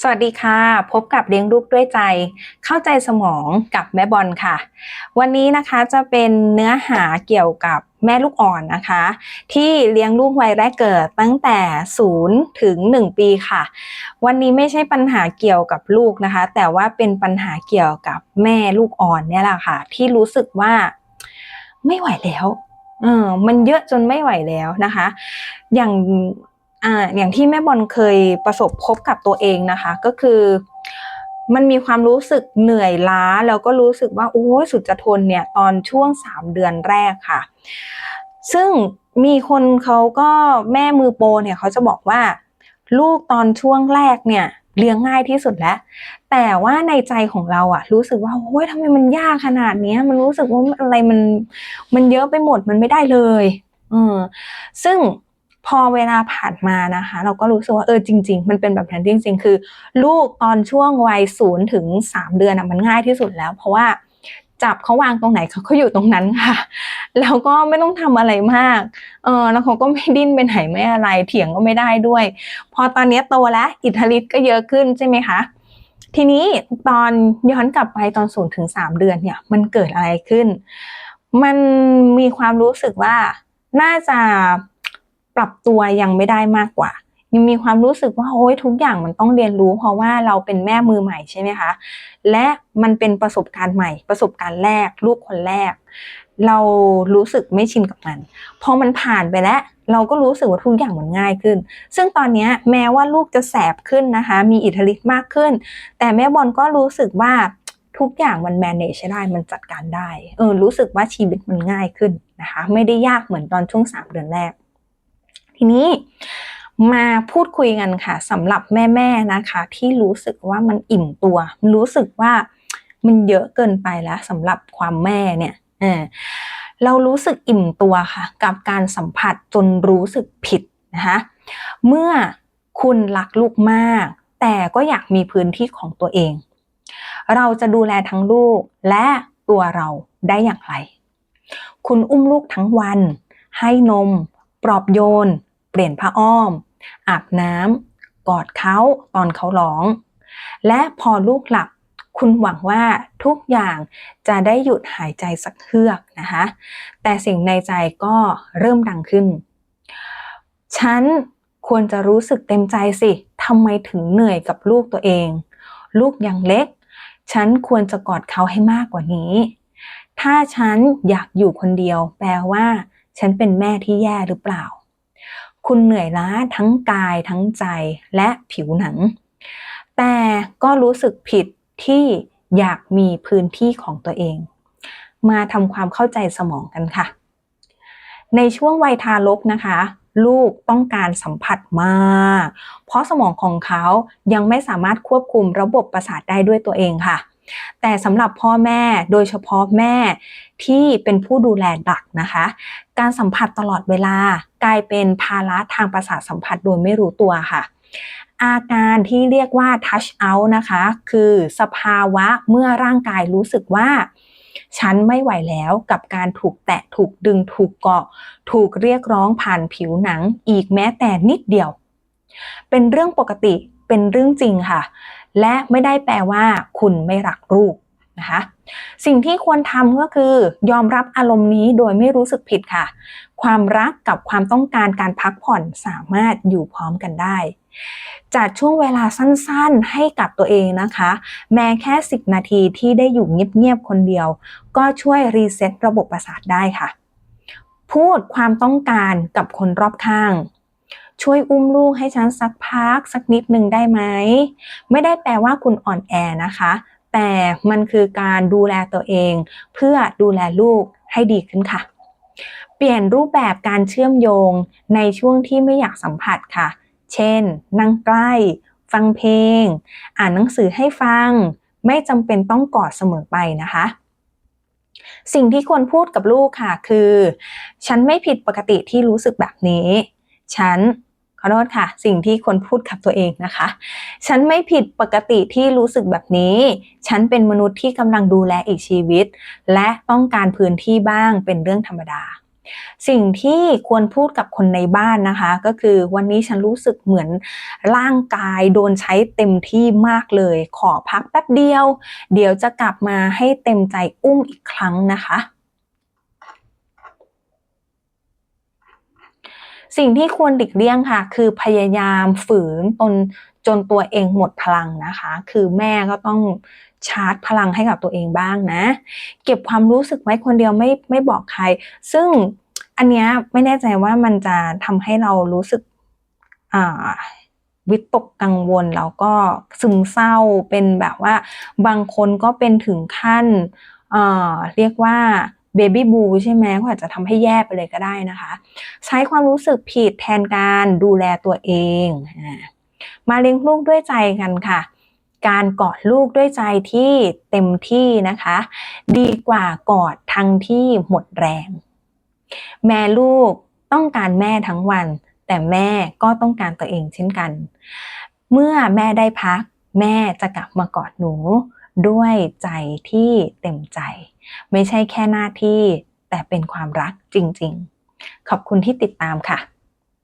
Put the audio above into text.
สวัสดีค่ะ พบกับเลี้ยงลูกด้วยใจ เข้าใจสมองกับแม่บอลค่ะ วันนี้นะคะจะเป็นเนื้อหาเกี่ยวกับแม่ลูกอ่อนนะคะ ที่เลี้ยงลูกวัยแรกเกิดตั้งแต่ 0 ถึง 1 ปีค่ะ วันนี้ไม่ใช่ปัญหาเกี่ยวกับลูกนะคะ แต่ว่าเป็นปัญหาเกี่ยวกับแม่ลูกอ่อนเนี่ยแหละค่ะ ที่รู้สึกว่าไม่ไหวแล้วเออมันเยอะจนไม่ไหวแล้วนะคะ อย่าง อ่าอย่างที่แม่บอลเคยประสบพบกับตัวเองนะคะ ก็คือมันมีความรู้สึกเหนื่อยล้า แล้วก็รู้สึกว่าโอ้สุดจะทนเนี่ยตอนช่วงสามเดือนแรกค่ะ ซึ่งมีคนเขาก็แม่มือโปรเนี่ยเขาจะบอกว่า ลูกตอนช่วงแรกเนี่ยเลี้ยงง่ายที่สุดแล้ว แต่ว่าในใจของเราอะรู้สึกว่าโอ้ยทำไมมันยากขนาดนี้มันรู้สึกว่าอะไรมันมันเยอะไปหมดมันไม่ได้เลยอืมซึ่ง พอเวลาผ่านมานะคะ เราก็รู้สึกว่าเออจริง ๆ มันเป็นแบบนั้นจริง ๆ คือ ลูกตอนช่วงวัยศูนย์ถึงสามเดือนอะมันง่ายที่สุดแล้ว เพราะว่าจับเขาวางตรงไหนเขาก็อยู่ตรงนั้นค่ะ แล้วก็ไม่ต้องทำอะไรมาก เออแล้วเขาก็ไม่ดิ้นไปไหนไม่อะไร เถียงก็ไม่ได้ด้วย พอตอนนี้โตแล้วอิทธิฤทธิ์ก็เยอะขึ้นใช่ไหมคะทีนี้ตอนย้อนกลับไปตอนศูนย์ถึงสามเดือนเนี่ย มันเกิดอะไรขึ้น มันมีความรู้สึกว่าน่าจะ ปรับตัวยังไม่ได้มากกว่ายังมีความรู้สึกว่าโอ้ยทุกอย่างมันต้องเรียนรู้ เพราะว่าเราเป็นแม่มือใหม่ใช่ไหมคะและมันเป็นประสบการณ์ใหม่ ประสบการณ์แรก ลูกคนแรก เรารู้สึกไม่ชินกับมันพอมันผ่านไปแล้ว เราก็รู้สึกว่าทุกอย่างมันง่ายขึ้น ซึ่งตอนนี้แม้ว่าลูกจะแสบขึ้นนะคะ มีอิทธิฤทธิ์มากขึ้น แต่แม่บอลก็รู้สึกว่าทุกอย่างมัน manage ได้มันจัดการได้เออรู้สึกว่าชีวิตมันง่ายขึ้นนะคะ ไม่ได้ยากเหมือนตอนช่วงสามเดือนแรก นี้มาพูดคุยกันค่ะสำหรับแม่ๆนะคะ ที่รู้สึกว่ามันอิ่มตัว รู้สึกว่ามันเยอะเกินไปแล้วสำหรับความแม่เนี่ยเออเรารู้สึกอิ่มตัวค่ะ กับการสัมผัสจนรู้สึกผิดนะคะเมื่อคุณรักลูกมาก แต่ก็อยากมีพื้นที่ของตัวเอง เราจะดูแลทั้งลูกและตัวเราได้อย่างไร คุณอุ้มลูกทั้งวัน ให้นม ปลอบโยน เปลี่ยนผ้าอ้อม อาบน้ำกอดเขาตอนเขาร้อง และพอลูกหลับคุณหวังว่าทุกอย่างจะได้หยุดหายใจสักเฮือกนะคะแต่สิ่งในใจก็เริ่มดังขึ้น ฉันควรจะรู้สึกเต็มใจสิทำไมถึงเหนื่อยกับลูกตัวเอง ลูกยังเล็ก ฉันควรจะกอดเขาให้มากกว่านี้ ถ้าฉันอยากอยู่คนเดียว แปลว่า ฉันเป็นแม่ที่แย่หรือเปล่า คุณเหนื่อยล้าทั้งกายทั้งใจและผิวหนัง แต่ก็รู้สึกผิดที่อยากมีพื้นที่ของตัวเอง มาทำความเข้าใจสมองกันค่ะ ในช่วงวัยทารกนะคะ ลูกต้องการสัมผัสมาก เพราะสมองของเขายังไม่สามารถควบคุมระบบประสาทได้ด้วยตัวเองค่ะ แต่สำหรับพ่อแม่โดยเฉพาะแม่ที่เป็นผู้ดูแลดักนะคะ การสัมผัสตลอดเวลากลายเป็นภาระทางประสาทสัมผัสโดยไม่รู้ตัวค่ะ อาการที่เรียกว่า touch out นะคะ คือสภาวะเมื่อร่างกายรู้สึกว่า ฉันไม่ไหวแล้วกับการถูกแตะถูกดึงถูกเกาะ ถูกเรียกร้องผ่านผิวหนังอีกแม้แต่นิดเดียว เป็นเรื่องปกติเป็นเรื่องจริงค่ะ และไม่ได้แปลว่าคุณไม่รักลูกนะคะสิ่งที่ควรทำก็คือยอมรับอารมณ์นี้โดยไม่รู้สึกผิดค่ะ ความรักกับความต้องการการพักผ่อนสามารถอยู่พร้อมกันได้ จัดช่วงเวลาสั้นๆให้กับตัวเองนะคะ แม้แค่ 10 นาทีที่ได้อยู่เงียบๆคนเดียว ก็ช่วยรีเซ็ตระบบประสาทได้ค่ะ พูดความต้องการกับคนรอบข้าง ช่วยอุ้มลูกให้ฉันสักพักสักนิดหนึ่งได้ไหม ไม่ได้แปลว่าคุณอ่อนแอนะคะ แต่มันคือการดูแลตัวเอง เพื่อดูแลลูกให้ดีขึ้นค่ะ เปลี่ยนรูปแบบการเชื่อมโยงในช่วงที่ไม่อยากสัมผัสค่ะ เช่น นั่งใกล้ ฟังเพลง อ่านหนังสือให้ฟัง ไม่จำเป็นต้องกอดเสมอไปนะคะสิ่งที่ควรพูดกับลูกค่ะคือ ฉันไม่ผิดปกติที่รู้สึกแบบนี้ ฉันขอโทษค่ะ สิ่งที่ควรพูดกับตัวเองนะคะ ฉันไม่ผิดปกติที่รู้สึกแบบนี้ ฉันเป็นมนุษย์ที่กำลังดูแลอีกชีวิต และต้องการพื้นที่บ้างเป็นเรื่องธรรมดา สิ่งที่ควรพูดกับคนในบ้านนะคะ ก็คือวันนี้ฉันรู้สึกเหมือนร่างกายโดนใช้เต็มที่มากเลย ขอพักแป๊บเดียว เดี๋ยวจะกลับมาให้เต็มใจอุ้มอีกครั้งนะคะ สิ่งที่ควรหลีกเลี่ยงค่ะ คือพยายามฝืนตนจนตัวเองหมดพลังนะคะ คือแม่ก็ต้องชาร์จพลังให้กับตัวเองบ้างนะ เก็บความรู้สึกไว้คนเดียวไม่ไม่บอกใคร ซึ่งอันเนี้ยไม่แน่ใจว่ามันจะทำให้เรารู้สึกอ่าวิตกกังวลแล้วก็ซึมเศร้าเป็นแบบว่าบางคนก็เป็นถึงขั้นเเรียกว่า เบบี้บูใช่ไหมก็อาจจะทำให้แย่ไปเลยก็ได้นะคะ ใช้ความรู้สึกผิดแทนการดูแลตัวเองมาเลี้ยงลูกด้วยใจกันค่ะ การกอดลูกด้วยใจที่เต็มที่นะคะ ดีกว่ากอดทั้งที่หมดแรง แม่ลูกต้องการแม่ทั้งวัน แต่แม่ก็ต้องการตัวเองเช่นกัน เมื่อแม่ได้พัก แม่จะกลับมากอดหนู ด้วยใจที่เต็มใจ ไม่ใช่แค่หน้าที่ แต่เป็นความรักจริงๆ ขอบคุณที่ติดตามค่ะ